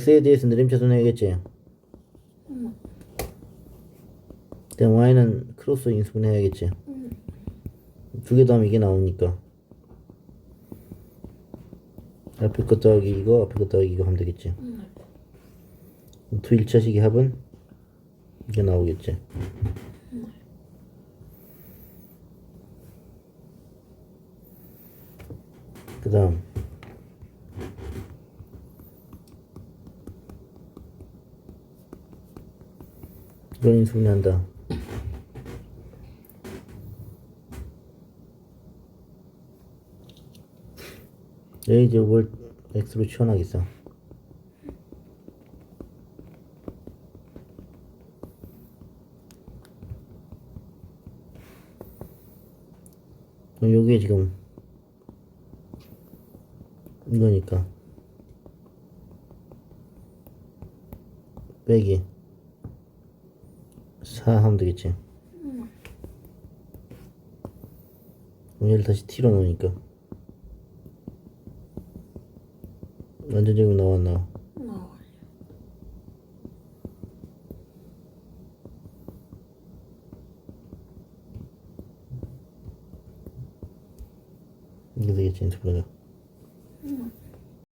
x에 대해서 내림차순 해야겠지? 그다음 y는 크로스 인수분 해야겠지? 두개 더하면 이게 나오니까. 앞에 것 더하기 이거 앞에 것 더하기 이거 하면 되겠지? 두 1차식의 합은 이게 나오겠지? 그 다음 이건 인수분해한다. 여기 이제 뭘 x로 그럼 여기에 지금 이거니까. 빼기 4 하면 되겠지. 그럼 얘를 다시 t로 놓으니까. 완전 제곱 나왔나? 나와요. 이게 되겠지 인수분해가